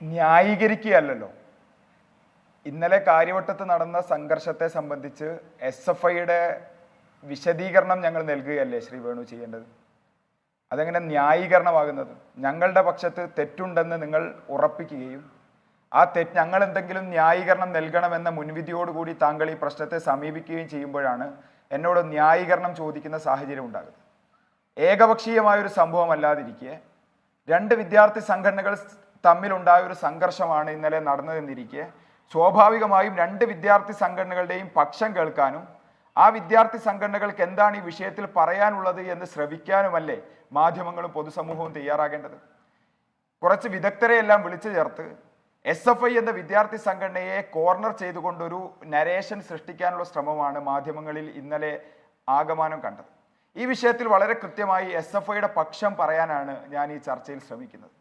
ന്യായീകരിക്കുകയല്ലല്ലോ. ഇന്നലെ കാര്യവട്ടത്ത് നടന്ന സംഘർഷത്തെ സംബന്ധിച്ച് എസ് എഫ് ഐയുടെ വിശദീകരണം ഞങ്ങൾ നൽകുകയല്ലേ ശ്രീ വേണു ചെയ്യേണ്ടത്? അതെങ്ങനെ ന്യായീകരണമാകുന്നത്? ഞങ്ങളുടെ പക്ഷത്ത് തെറ്റുണ്ടെന്ന് നിങ്ങൾ ഉറപ്പിക്കുകയും ആ തെറ്റ് ഞങ്ങൾ എന്തെങ്കിലും ന്യായീകരണം നൽകണമെന്ന മുൻവിധിയോടുകൂടി താങ്കൾ ഈ പ്രശ്നത്തെ സമീപിക്കുകയും ചെയ്യുമ്പോഴാണ് എന്നോട് ന്യായീകരണം ചോദിക്കുന്ന സാഹചര്യം ഉണ്ടാകുന്നത്. ഏകപക്ഷീയമായ ഒരു സംഭവം അല്ലാതിരിക്കെ രണ്ട് വിദ്യാർത്ഥി സംഘടനകൾ തമ്മിലുണ്ടായ ഒരു സംഘർഷമാണ് ഇന്നലെ നടന്നതെന്നിരിക്കെ. സ്വാഭാവികമായും രണ്ട് വിദ്യാർത്ഥി സംഘടനകളുടെയും പക്ഷം കേൾക്കാനും ആ വിദ്യാർത്ഥി സംഘടനകൾക്ക് എന്താണ് ഈ വിഷയത്തിൽ പറയാനുള്ളത് എന്ന് ശ്രവിക്കാനുമല്ലേ മാധ്യമങ്ങളും പൊതുസമൂഹവും തയ്യാറാകേണ്ടത്? കുറച്ച് വിദഗ്ധരെ എല്ലാം വിളിച്ചു ചേർത്ത് എസ് എഫ് ഐ എന്ന വിദ്യാർത്ഥി സംഘടനയെ കോർണർ ചെയ്തുകൊണ്ടൊരു നരേഷൻ സൃഷ്ടിക്കാനുള്ള ശ്രമമാണ് മാധ്യമങ്ങളിൽ ഇന്നലെ ആഗമാനം കണ്ടത്. ഈ വിഷയത്തിൽ വളരെ കൃത്യമായി എസ് എഫ് ഐയുടെ പക്ഷം പറയാനാണ് ഞാൻ ഈ ചർച്ചയിൽ ശ്രമിക്കുന്നത്.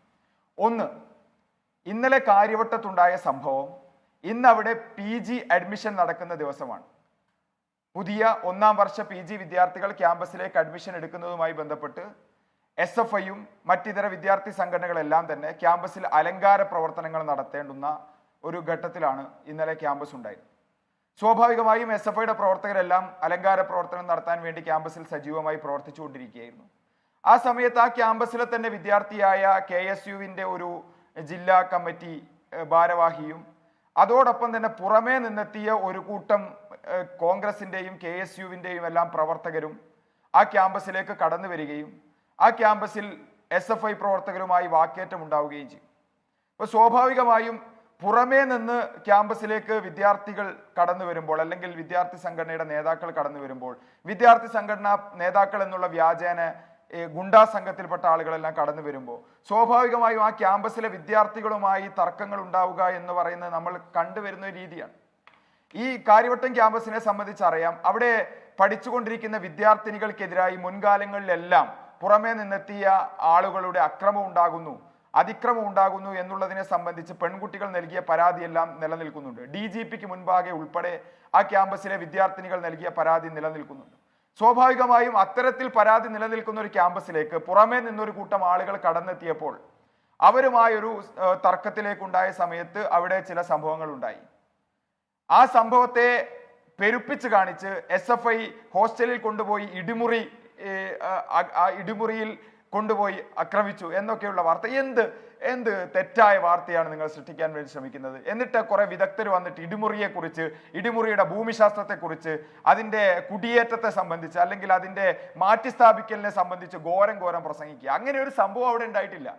ഒന്ന് ഇന്നലെ കാര്യവട്ടത്തുണ്ടായ സംഭവം ഇന്ന് അവിടെ പി ജി അഡ്മിഷൻ നടക്കുന്ന ദിവസമാണ്. പുതിയ ഒന്നാം വർഷ പി ജി വിദ്യാർത്ഥികൾ ക്യാമ്പസിലേക്ക് അഡ്മിഷൻ എടുക്കുന്നതുമായി ബന്ധപ്പെട്ട് എസ് എഫ് ഐയും മറ്റിതര വിദ്യാർത്ഥി സംഘടനകളെല്ലാം തന്നെ ക്യാമ്പസിൽ അലങ്കാര പ്രവർത്തനങ്ങൾ നടത്തേണ്ടുന്ന ഒരു ഘട്ടത്തിലാണ് ഇന്നലെ ക്യാമ്പസ് ഉണ്ടായത്. സ്വാഭാവികമായും എസ് എഫ് ഐയുടെ പ്രവർത്തകരെല്ലാം അലങ്കാര പ്രവർത്തനം നടത്താൻ വേണ്ടി ക്യാമ്പസിൽ സജീവമായി പ്രവർത്തിച്ചുകൊണ്ടിരിക്കുകയായിരുന്നു. ആ സമയത്ത് ആ ക്യാമ്പസിലെ തന്നെ വിദ്യാർത്ഥിയായ കെ എസ് യുവിന്റെ ഒരു ജില്ലാ കമ്മിറ്റി ഭാരവാഹിയും അതോടൊപ്പം തന്നെ പുറമേ നിന്നെത്തിയ ഒരു കൂട്ടം കോൺഗ്രസിന്റെയും കെ എസ് യുവിന്റെയും എല്ലാം പ്രവർത്തകരും ആ ക്യാമ്പസിലേക്ക് കടന്നു വരികയും ആ ക്യാമ്പസിൽ എസ് എഫ് ഐ പ്രവർത്തകരുമായി വാക്കേറ്റം ഉണ്ടാവുകയും ചെയ്യും. അപ്പോൾ സ്വാഭാവികമായും പുറമേ നിന്ന് ക്യാമ്പസിലേക്ക് വിദ്യാർത്ഥികൾ കടന്നു വരുമ്പോൾ അല്ലെങ്കിൽ വിദ്യാർത്ഥി സംഘടനയുടെ നേതാക്കൾ കടന്നു വരുമ്പോൾ വിദ്യാർത്ഥി സംഘടനാ നേതാക്കൾ എന്നുള്ള വ്യാജേന ഗുണ്ടാ സംഘത്തിൽപ്പെട്ട ആളുകളെല്ലാം കടന്നു വരുമ്പോൾ സ്വാഭാവികമായും ആ ക്യാമ്പസിലെ വിദ്യാർത്ഥികളുമായി തർക്കങ്ങൾ ഉണ്ടാവുക എന്ന് പറയുന്നത് നമ്മൾ കണ്ടുവരുന്ന രീതിയാണ്. ഈ കാര്യവട്ടം ക്യാമ്പസിനെ സംബന്ധിച്ചറിയാം അവിടെ പഠിച്ചുകൊണ്ടിരിക്കുന്ന വിദ്യാർത്ഥിനികൾക്കെതിരായി മുൻകാലങ്ങളിലെല്ലാം പുറമേ നിന്നെത്തിയ ആളുകളുടെ അക്രമം ഉണ്ടാകുന്നു അതിക്രമം ഉണ്ടാകുന്നു എന്നുള്ളതിനെ സംബന്ധിച്ച് പെൺകുട്ടികൾ നൽകിയ പരാതിയെല്ലാം നിലനിൽക്കുന്നുണ്ട്. ഡി ജി പിക്ക് മുൻപാകെ ഉൾപ്പെടെ ആ ക്യാമ്പസിലെ വിദ്യാർത്ഥിനികൾ നൽകിയ പരാതി നിലനിൽക്കുന്നുണ്ട്. സ്വാഭാവികമായും അത്തരത്തിൽ പരാതി നിലനിൽക്കുന്ന ഒരു ക്യാമ്പസിലേക്ക് പുറമേ നിന്നൊരു കൂട്ടം ആളുകൾ കടന്നെത്തിയപ്പോൾ അവരുമായൊരു തർക്കത്തിലേക്കുണ്ടായ സമയത്ത് അവിടെ ചില സംഭവങ്ങൾ ഉണ്ടായി ആ സംഭവത്തെ പെരുപ്പിച്ച് കാണിച്ച് എസ് എഫ് ഐ ഹോസ്റ്റലിൽ കൊണ്ടുപോയി ഇടിമുറി ഇടിമുറിയിൽ കൊണ്ടുപോയി ആക്രമിച്ചു എന്നൊക്കെയുള്ള വാർത്ത. എന്ത് എന്ത് തെറ്റായ വാർത്തയാണ് നിങ്ങൾ സൃഷ്ടിക്കാൻ വേണ്ടി ശ്രമിക്കുന്നത്? എന്നിട്ട് കുറെ വിദഗ്ധർ വന്നിട്ട് ഇടിമുറിയെ കുറിച്ച് ഇടിമുറിയുടെ ഭൂമിശാസ്ത്രത്തെ കുറിച്ച് അതിന്റെ കുടിയേറ്റത്തെ സംബന്ധിച്ച് അല്ലെങ്കിൽ അതിന്റെ മാറ്റിസ്ഥാപിക്കലിനെ സംബന്ധിച്ച് ഘോരം ഘോരം പ്രസംഗിക്കുക. അങ്ങനെ ഒരു സംഭവം അവിടെ ഉണ്ടായിട്ടില്ല.